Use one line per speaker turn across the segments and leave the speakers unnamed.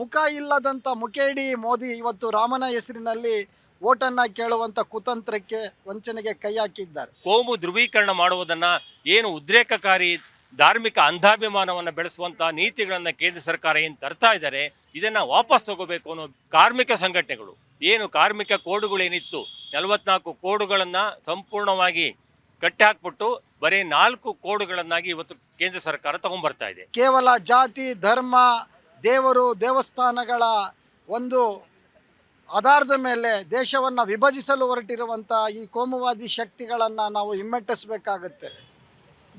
ಮುಖ ಇಲ್ಲದಂಥ ಮುಖೇಡಿ ಮೋದಿ ಇವತ್ತು ರಾಮನ ಹೆಸರಿನಲ್ಲಿ ಓಟನ್ನು ಕೇಳುವಂಥ ಕುತಂತ್ರಕ್ಕೆ ವಂಚನೆಗೆ ಕೈ ಹಾಕಿದ್ದಾರೆ.
ಕೋಮು ಧ್ರುವೀಕರಣ ಮಾಡುವುದನ್ನು ಏನು ಉದ್ರೇಕಕಾರಿ ಧಾರ್ಮಿಕ ಅಂಧಾಭಿಮಾನವನ್ನು ಬೆಳೆಸುವಂಥ ನೀತಿಗಳನ್ನು ಕೇಂದ್ರ ಸರ್ಕಾರ ಏನು ತರ್ತಾ ಇದ್ದಾರೆ ಇದನ್ನು ವಾಪಸ್ ತಗೋಬೇಕು ಅನ್ನೋ ಕಾರ್ಮಿಕ ಸಂಘಟನೆಗಳು. ಏನು ಕಾರ್ಮಿಕ ಕೋಡುಗಳೇನಿತ್ತು ನಲವತ್ನಾಲ್ಕು ಕೋಡುಗಳನ್ನು ಸಂಪೂರ್ಣವಾಗಿ ಕಟ್ಟಿ ಹಾಕ್ಬಿಟ್ಟು ಬರೀ ನಾಲ್ಕು ಕೋಡುಗಳನ್ನಾಗಿ ಇವತ್ತು ಕೇಂದ್ರ ಸರ್ಕಾರ ತಗೊಂಡ್ಬರ್ತಾ ಇದೆ.
ಕೇವಲ ಜಾತಿ ಧರ್ಮ ದೇವರು ದೇವಸ್ಥಾನಗಳ ಒಂದು ಆಧಾರದ ಮೇಲೆ ದೇಶವನ್ನು ವಿಭಜಿಸಲು ಹೊರಟಿರುವಂಥ ಈ ಕೋಮುವಾದಿ ಶಕ್ತಿಗಳನ್ನು ನಾವು ಹಿಮ್ಮೆಟ್ಟಿಸಬೇಕಾಗತ್ತೆ.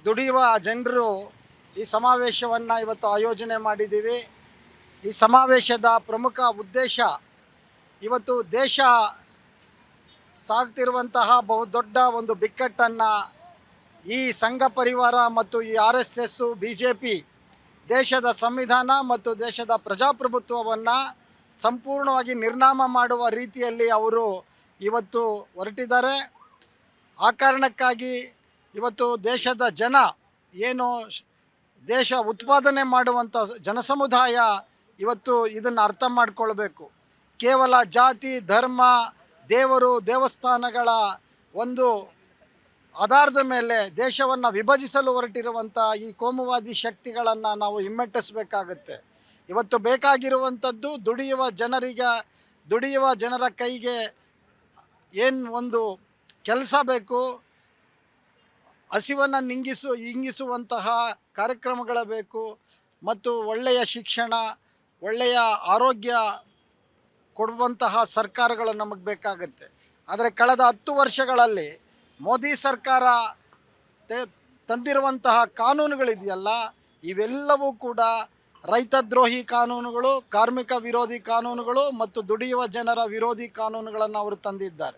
ದುಡಿಯುವ ಜನರು ಈ ಸಮಾವೇಶವನ್ನು ಇವತ್ತು ಆಯೋಜನೆ ಮಾಡಿದ್ದೀವಿ. ಈ ಸಮಾವೇಶದ ಪ್ರಮುಖ ಉದ್ದೇಶ ಇವತ್ತು ದೇಶ ಸಾಗ್ತಿರುವಂತಹ ಬಹುದೊಡ್ಡ ಒಂದು ಬಿಕ್ಕಟ್ಟನ್ನು ಈ ಸಂಘ ಪರಿವಾರ ಮತ್ತು ಈ R S S B J P ದೇಶದ ಸಂವಿಧಾನ ಮತ್ತು ದೇಶದ ಪ್ರಜಾಪ್ರಭುತ್ವವನ್ನು ಸಂಪೂರ್ಣವಾಗಿ ನಿರ್ನಾಮ ಮಾಡುವ ರೀತಿಯಲ್ಲಿ ಅವರು ಇವತ್ತು ಹೊರಟಿದ್ದಾರೆ. ಆ ಕಾರಣಕ್ಕಾಗಿ ಇವತ್ತು ದೇಶದ ಜನ ಏನು ದೇಶ ಉತ್ಪಾದನೆ ಮಾಡುವಂಥ ಜನಸಮುದಾಯ ಇವತ್ತು ಇದನ್ನು ಅರ್ಥ ಮಾಡಿಕೊಳ್ಬೇಕು. ಕೇವಲ ಜಾತಿ, ಧರ್ಮ, ದೇವರು, ದೇವಸ್ಥಾನಗಳ ಒಂದು ಆಧಾರದ ಮೇಲೆ ದೇಶವನ್ನು ವಿಭಜಿಸಲು ಹೊರಟಿರುವಂಥ ಈ ಕೋಮುವಾದಿ ಶಕ್ತಿಗಳನ್ನು ನಾವು ಹಿಮ್ಮೆಟ್ಟಿಸಬೇಕಾಗುತ್ತೆ. ಇವತ್ತು ಬೇಕಾಗಿರುವಂಥದ್ದು ದುಡಿಯುವ ಜನರಿಗೆ, ದುಡಿಯುವ ಜನರ ಕೈಗೆ ಏನು ಒಂದು ಕೆಲಸ ಬೇಕು, ಹಸಿವನ್ನು ನಿಂಗಿಸು, ಇಂಗಿಸುವಂತಹ ಕಾರ್ಯಕ್ರಮಗಳ ಬೇಕು ಮತ್ತು ಒಳ್ಳೆಯ ಶಿಕ್ಷಣ, ಒಳ್ಳೆಯ ಆರೋಗ್ಯ ಕೊಡುವಂತಹ ಸರ್ಕಾರಗಳು ನಮಗೆ ಬೇಕಾಗುತ್ತೆ. ಆದರೆ ಕಳೆದ ಹತ್ತು ವರ್ಷಗಳಲ್ಲಿ ಮೋದಿ ಸರ್ಕಾರ ತಂದಿರುವಂತಹ ಕಾನೂನುಗಳಿದೆಯಲ್ಲ, ಇವೆಲ್ಲವೂ ಕೂಡ ರೈತದ್ರೋಹಿ ಕಾನೂನುಗಳು, ಕಾರ್ಮಿಕ ವಿರೋಧಿ ಕಾನೂನುಗಳು ಮತ್ತು ದುಡಿಯುವ ಜನರ ವಿರೋಧಿ ಕಾನೂನುಗಳನ್ನು ಅವರು ತಂದಿದ್ದಾರೆ.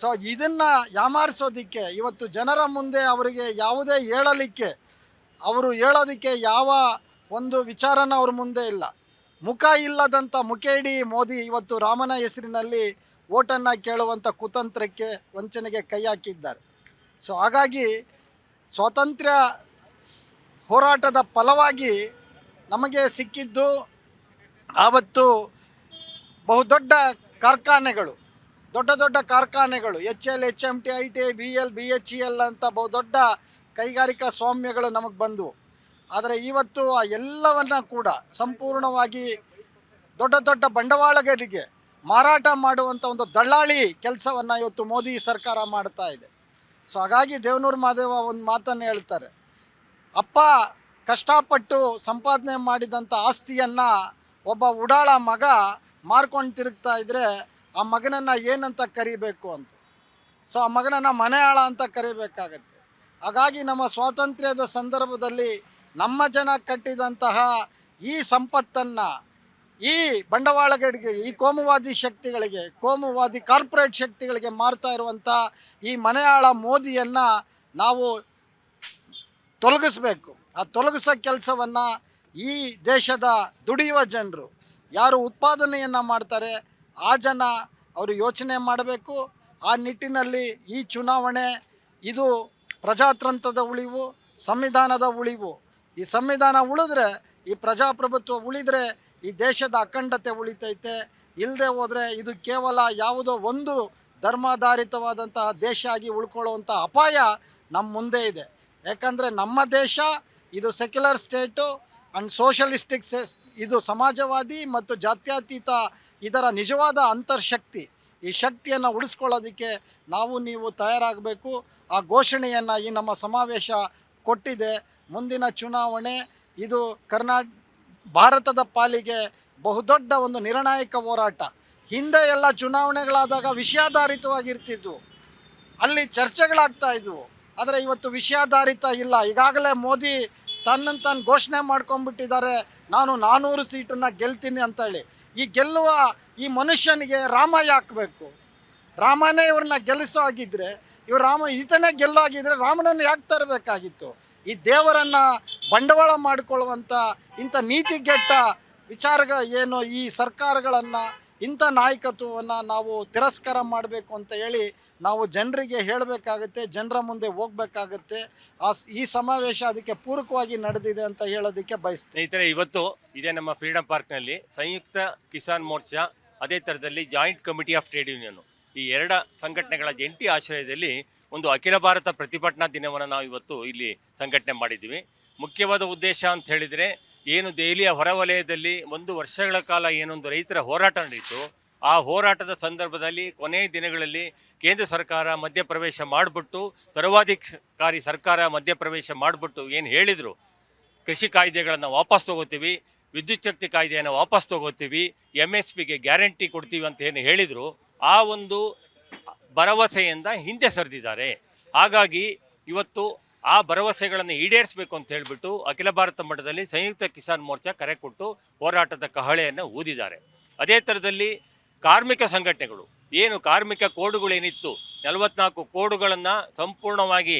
ಸೊ ಇದನ್ನು ಯಾಮಾರಿಸೋದಕ್ಕೆ, ಇವತ್ತು ಜನರ ಮುಂದೆ ಅವರಿಗೆ ಯಾವುದೇ ಹೇಳಲಿಕ್ಕೆ, ಅವರು ಹೇಳೋದಕ್ಕೆ ಯಾವ ಒಂದು ವಿಚಾರನ ಅವ್ರ ಮುಂದೆ ಇಲ್ಲ. ಮುಖ ಇಲ್ಲದಂಥ ಮುಖೇಡಿ ಮೋದಿ ಇವತ್ತು ರಾಮನ ಹೆಸರಿನಲ್ಲಿ ಓಟನ್ನು ಕೇಳುವಂಥ ಕುತಂತ್ರಕ್ಕೆ ವಂಚನೆಗೆ ಕೈ ಹಾಕಿದ್ದಾರೆ. ಸೊ ಹಾಗಾಗಿ ಸ್ವಾತಂತ್ರ್ಯ ಹೋರಾಟದ ಫಲವಾಗಿ ನಮಗೆ ಸಿಕ್ಕಿದ್ದು ಆವತ್ತು ಬಹುದೊಡ್ಡ ಕಾರ್ಖಾನೆಗಳು, ದೊಡ್ಡ ದೊಡ್ಡ ಕಾರ್ಖಾನೆಗಳು, H L, H M T, I T B L, B H E L ಅಂತ ಬಹುದೊಡ್ಡ ಕೈಗಾರಿಕಾ ಸ್ವಾಮ್ಯಗಳು ನಮಗೆ ಬಂದವು. ಆದರೆ ಇವತ್ತು ಆ ಎಲ್ಲವನ್ನು ಕೂಡ ಸಂಪೂರ್ಣವಾಗಿ ದೊಡ್ಡ ದೊಡ್ಡ ಬಂಡವಾಳಗರಿಗೆ ಮಾರಾಟ ಮಾಡುವಂಥ ಒಂದು ದಳ್ಳಾಳಿ ಕೆಲಸವನ್ನು ಇವತ್ತು ಮೋದಿ ಸರ್ಕಾರ ಮಾಡ್ತಾ ಇದೆ. ಸೊ ಹಾಗಾಗಿ ದೇವನೂರು ಮಹಾದೇವ ಒಂದು ಮಾತನ್ನು ಹೇಳ್ತಾರೆ. ಅಪ್ಪ, ಕಷ್ಟಪಟ್ಟು ಸಂಪಾದನೆ ಮಾಡಿದಂಥ ಆಸ್ತಿಯನ್ನು ಒಬ್ಬ ಉಡಾಳ ಮಗ ಮಾರ್ಕೊಂಡು ತಿರುಗ್ತಾ ಇದ್ದರೆ ಆ ಮಗನನ್ನು ಏನಂತ ಕರಿಬೇಕು ಅಂತ. ಸೊ ಆ ಮಗನನ್ನು ಮನೆಯಾಳ ಅಂತ ಕರಿಬೇಕಾಗತ್ತೆ. ಹಾಗಾಗಿ ನಮ್ಮ ಸ್ವಾತಂತ್ರ್ಯದ ಸಂದರ್ಭದಲ್ಲಿ ನಮ್ಮ ಜನ ಕಟ್ಟಿದಂತಹ ಈ ಸಂಪತ್ತನ್ನು ಈ ಬಂಡವಾಳಗಳಿಗೆ, ಈ ಕೋಮುವಾದಿ ಶಕ್ತಿಗಳಿಗೆ, ಕೋಮುವಾದಿ ಕಾರ್ಪೊರೇಟ್ ಶಕ್ತಿಗಳಿಗೆ ಮಾರ್ತಾ ಇರುವಂಥ ಈ ಮನೆಯಾಳ ಮೋದಿಯನ್ನು ನಾವು ತೊಲಗಿಸ್ಬೇಕು. ಆ ತೊಲಗಿಸೋ ಕೆಲಸವನ್ನು ಈ ದೇಶದ ದುಡಿಯುವ ಜನರು. ಯಾರು ಉತ್ಪಾದನೆಯನ್ನು ಮಾಡ್ತಾರೆ, ಆ ಜನ ಅವರು ಯೋಚನೆ ಮಾಡಬೇಕು. ಆ ನಿಟ್ಟಿನಲ್ಲಿ ಈ ಚುನಾವಣೆ, ಇದು ಪ್ರಜಾತಂತ್ರದ ಉಳಿವು, ಸಂವಿಧಾನದ ಉಳಿವು. ಈ ಸಂವಿಧಾನ ಉಳಿದ್ರೆ, ಈ ಪ್ರಜಾಪ್ರಭುತ್ವ ಉಳಿದ್ರೆ ಈ ದೇಶದ ಅಖಂಡತೆ ಉಳಿತೈತೆ. ಇಲ್ಲದೆ ಹೋದರೆ ಇದು ಕೇವಲ ಯಾವುದೋ ಒಂದು ಧರ್ಮಾಧಾರಿತವಾದಂತಹ ದೇಶ ಆಗಿ ಉಳ್ಕೊಳ್ಳುವಂಥ ಅಪಾಯ ನಮ್ಮ ಮುಂದೆ ಇದೆ. ಯಾಕಂದರೆ ನಮ್ಮ ದೇಶ ಇದು ಸೆಕ್ಯುಲರ್ ಸ್ಟೇಟು ಆ್ಯಂಡ್ ಸೋಷಲಿಸ್ಟಿಕ್ ಇದು ಸಮಾಜವಾದಿ ಮತ್ತು ಜಾತ್ಯತೀತ ಇದರ ನಿಜವಾದ ಅಂತರ್ಶಕ್ತಿ. ಈ ಶಕ್ತಿಯನ್ನು ಉಳಿಸ್ಕೊಳ್ಳೋದಕ್ಕೆ ನಾವು ನೀವು ತಯಾರಾಗಬೇಕು. ಆ ಘೋಷಣೆಯನ್ನು ಈ ನಮ್ಮ ಸಮಾವೇಶ ಕೊಟ್ಟಿದೆ. ಮುಂದಿನ ಚುನಾವಣೆ ಇದು ಕರ್ನಾ ಭಾರತದ ಪಾಲಿಗೆ ಬಹುದೊಡ್ಡ ಒಂದು ನಿರ್ಣಾಯಕ ಹೋರಾಟ. ಹಿಂದೆ ಎಲ್ಲ ಚುನಾವಣೆಗಳಾದಾಗ ವಿಷಯಾಧಾರಿತವಾಗಿರ್ತಿದ್ವು. ಅಲ್ಲಿ ಚರ್ಚೆಗಳಾಗ್ತಾ ಇದ್ವು. ಆದರೆ ಇವತ್ತು ವಿಷಯಾಧಾರಿತ ಇಲ್ಲ. ಈಗಾಗಲೇ ಮೋದಿ ತನ್ನನ್ನು ತಾನು ಘೋಷಣೆ ಮಾಡ್ಕೊಂಡ್ಬಿಟ್ಟಿದ್ದಾರೆ. ನಾನು ನಾನ್ನೂರು ಸೀಟನ್ನು ಗೆಲ್ತೀನಿ ಅಂತೇಳಿ. ಈ ಗೆಲ್ಲುವ ಈ ಮನುಷ್ಯನಿಗೆ ರಾಮ ಯಾಕಬೇಕು? ರಾಮನೇ ಇವ್ರನ್ನ ಗೆಲ್ಲಿಸೋ ಆಗಿದ್ದರೆ ಇವ್ರು ರಾಮ ಈತನೇ ಗೆಲ್ಲೋ ಆಗಿದ್ದರೆ ರಾಮನನ್ನು ಯಾಕೆ ತರಬೇಕಾಗಿತ್ತು? ಈ ದೇವರನ್ನು ಬಂಡವಾಳ ಮಾಡಿಕೊಳ್ಳುವಂಥ ಇಂಥ ನೀತಿಗೆಟ್ಟ ವಿಚಾರಗಳು ಏನು ಈ ಸರ್ಕಾರಗಳನ್ನು, ಇಂಥ ನಾಯಕತ್ವವನ್ನು ನಾವು ತಿರಸ್ಕಾರ ಮಾಡಬೇಕು ಅಂತ ಹೇಳಿ ನಾವು ಜನರಿಗೆ ಹೇಳಬೇಕಾಗುತ್ತೆ, ಜನರ ಮುಂದೆ ಹೋಗಬೇಕಾಗುತ್ತೆ. ಆ ಈ ಸಮಾವೇಶ ಅದಕ್ಕೆ ಪೂರಕವಾಗಿ ನಡೆದಿದೆ ಅಂತ ಹೇಳೋದಕ್ಕೆ ಬಯಸ್ತೀನಿ.
ಸ್ನೇಹಿತರೆ, ಇವತ್ತು ಇದೇ ನಮ್ಮ ಫ್ರೀಡಂ ಪಾರ್ಕ್ನಲ್ಲಿ ಸಂಯುಕ್ತ ಕಿಸಾನ್ ಮೋರ್ಚಾ ಅದೇ ಥರದಲ್ಲಿ joint committee of trade union. ಈ ಎರಡ ಸಂಘಟನೆಗಳ ಜಂಟಿ ಆಶ್ರಯದಲ್ಲಿ ಒಂದು ಅಖಿಲ ಭಾರತ ಪ್ರತಿಭಟನಾ ದಿನವನ್ನು ನಾವು ಇವತ್ತು ಇಲ್ಲಿ ಸಂಘಟನೆ ಮಾಡಿದ್ದೀವಿ. ಮುಖ್ಯವಾದ ಉದ್ದೇಶ ಅಂತ ಹೇಳಿದರೆ, ಏನು ದೆಹಲಿಯ ಹೊರವಲಯದಲ್ಲಿ ಒಂದು ವರ್ಷಗಳ ಕಾಲ ಏನೊಂದು ರೈತರ ಹೋರಾಟ ನಡೆಯಿತು, ಆ ಹೋರಾಟದ ಸಂದರ್ಭದಲ್ಲಿ ಕೊನೆಯ ದಿನಗಳಲ್ಲಿ ಕೇಂದ್ರ ಸರ್ಕಾರ ಮಧ್ಯಪ್ರವೇಶ ಮಾಡಿಬಿಟ್ಟು, ಸರ್ವಾಧಿಕಾರಿ ಸರ್ಕಾರ ಮಧ್ಯಪ್ರವೇಶ ಮಾಡಿಬಿಟ್ಟು ಏನು ಹೇಳಿದರು, ಕೃಷಿ ಕಾಯ್ದೆಗಳನ್ನು ವಾಪಸ್ ತಗೋತೀವಿ ವಿದ್ಯುತ್ ಶಕ್ತಿ ಕಾಯ್ದೆಯನ್ನು ವಾಪಸ್ ತಗೋತೀವಿ ಎಂ ಎಸ್ ಪಿಗೆ ಗ್ಯಾರಂಟಿ ಕೊಡ್ತೀವಿ ಅಂತ ಏನು ಹೇಳಿದರು, ಆ ಒಂದು ಭರವಸೆಯಿಂದ ಹಿಂದೆ ಸರಿದಿದ್ದಾರೆ. ಹಾಗಾಗಿ ಇವತ್ತು ಆ ಭರವಸೆಗಳನ್ನು ಈಡೇರಿಸಬೇಕು ಅಂತ ಹೇಳಿಬಿಟ್ಟು ಅಖಿಲ ಭಾರತ ಮಟ್ಟದಲ್ಲಿ ಸಂಯುಕ್ತ ಕಿಸಾನ್ ಮೋರ್ಚಾ ಕರೆ ಕೊಟ್ಟು ಹೋರಾಟದ ಕಹಳೆಯನ್ನು ಊದಿದ್ದಾರೆ. ಅದೇ ಥರದಲ್ಲಿ ಕಾರ್ಮಿಕ ಸಂಘಟನೆಗಳು, ಏನು ಕಾರ್ಮಿಕ ಕೋಡುಗಳೇನಿತ್ತು, ನಲವತ್ನಾಲ್ಕು ಕೋಡುಗಳನ್ನು ಸಂಪೂರ್ಣವಾಗಿ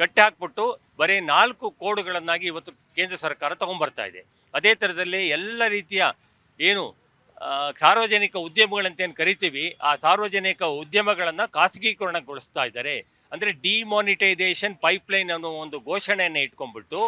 ಕಟ್ಟಿ ಹಾಕ್ಬಿಟ್ಟು ಬರೀ ನಾಲ್ಕು ಕೋಡುಗಳನ್ನಾಗಿ ಇವತ್ತು ಕೇಂದ್ರ ಸರ್ಕಾರ ತಗೊಂಡ್ಬರ್ತಾ ಇದೆ. ಅದೇ ಥರದಲ್ಲಿ ಎಲ್ಲ ರೀತಿಯ ಏನು ಸಾರ್ವಜನಿಕ ಉದ್ಯಮಗಳಂತೇನು ಕರಿತೀವಿ, ಆ ಸಾರ್ವಜನಿಕ ಉದ್ಯಮಗಳನ್ನು ಖಾಸಗೀಕರಣಗೊಳಿಸ್ತಾ ಇದ್ದಾರೆ. ಅಂದರೆ ಡಿಮಾನಿಟೈಸೇಷನ್ ಪೈಪ್ಲೈನ್ ಅನ್ನೋ ಒಂದು ಘೋಷಣೆಯನ್ನು ಇಟ್ಕೊಂಡ್ಬಿಟ್ಟು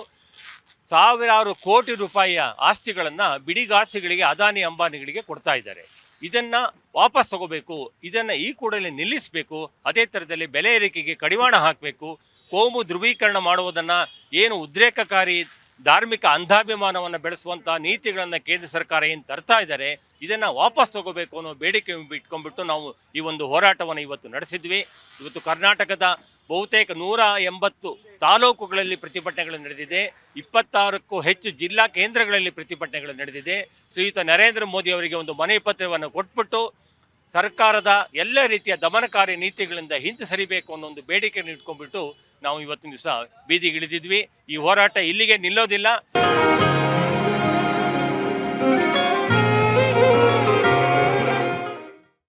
ಸಾವಿರಾರು ಕೋಟಿ ರೂಪಾಯಿಯ ಆಸ್ತಿಗಳನ್ನು ಬಿಡಿಗಾಸಿಗಳಿಗೆ, ಅದಾನಿ ಅಂಬಾನಿಗಳಿಗೆ ಕೊಡ್ತಾ ಇದ್ದಾರೆ. ಇದನ್ನು ವಾಪಸ್ ತಗೋಬೇಕು, ಇದನ್ನು ಈ ಕೂಡಲೇ ನಿಲ್ಲಿಸಬೇಕು, ಅದೇ ಥರದಲ್ಲಿ ಬೆಲೆ ಏರಿಕೆಗೆ ಕಡಿವಾಣ ಹಾಕಬೇಕು ಕೋಮು ಧ್ರುವೀಕರಣ ಮಾಡುವುದನ್ನು ಏನು ಉದ್ರೇಕಕಾರಿ ಧಾರ್ಮಿಕ ಅಂಧಾಭಿಮಾನವನ್ನು ಬೆಳೆಸುವಂಥ ನೀತಿಗಳನ್ನು ಕೇಂದ್ರ ಸರ್ಕಾರ ಏನು ತರ್ತಾ ಇದ್ದಾರೆ, ಇದನ್ನು ವಾಪಸ್ ತಗೋಬೇಕು ಅನ್ನೋ ಬೇಡಿಕೆ ಇಟ್ಕೊಂಡ್ಬಿಟ್ಟು ನಾವು ಈ ಒಂದು ಹೋರಾಟವನ್ನು ಇವತ್ತು ನಡೆಸಿದ್ವಿ. ಇವತ್ತು ಕರ್ನಾಟಕದ ಬಹುತೇಕ ನೂರ ಎಂಬತ್ತು ತಾಲೂಕುಗಳಲ್ಲಿ ಪ್ರತಿಭಟನೆಗಳು ನಡೆದಿದೆ. ಇಪ್ಪತ್ತಾರಕ್ಕೂ ಹೆಚ್ಚು ಜಿಲ್ಲಾ ಕೇಂದ್ರಗಳಲ್ಲಿ ಪ್ರತಿಭಟನೆಗಳು ನಡೆದಿದೆ. ಶ್ರೀಯುತ ನರೇಂದ್ರ ಮೋದಿ ಅವರಿಗೆ ಒಂದು ಮನವಿ ಪತ್ರವನ್ನು ಕೊಟ್ಬಿಟ್ಟು ಸರ್ಕಾರದ ಎಲ್ಲ ರೀತಿಯ ದಮನಕಾರಿ ನೀತಿಗಳಿಂದ ಹಿಂದೆ ಸರಿಬೇಕು ಅನ್ನೋ ಒಂದು ಬೇಡಿಕೆಯನ್ನು ಇಟ್ಕೊಂಡ್ಬಿಟ್ಟು ನಾವು ಇವತ್ತಿನ ದಿವಸ ಬೀದಿಗಿಳಿದಿದ್ವಿ. ಈ ಹೋರಾಟ ಇಲ್ಲಿಗೆ ನಿಲ್ಲೋದಿಲ್ಲ.